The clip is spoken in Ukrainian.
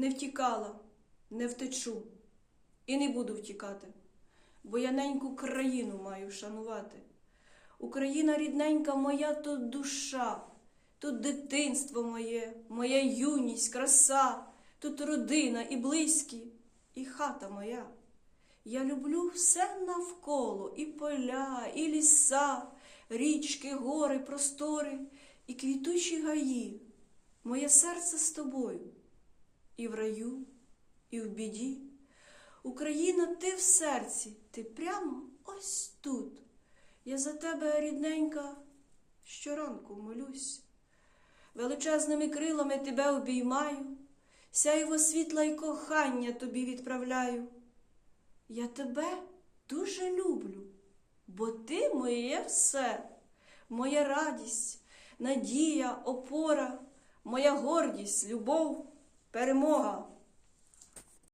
не втікала, не втечу і не буду втікати, бо я неньку країну маю шанувати. Україна рідненька моя тут душа, тут дитинство моє, моя юність, краса, тут родина і близькі, і хата моя. Я люблю все навколо, і поля, і ліса, річки, гори, простори, і квітучі гаї. Моє серце з тобою, і в раю, і в біді. Україна, ти в серці, ти прямо ось тут. Я за тебе, рідненька, щоранку молюсь. Величезними крилами тебе обіймаю, сяйво світла й кохання тобі відправляю. Я тебе дуже люблю, бо ти моє все, моя радість, надія, опора, моя гордість, любов, перемога.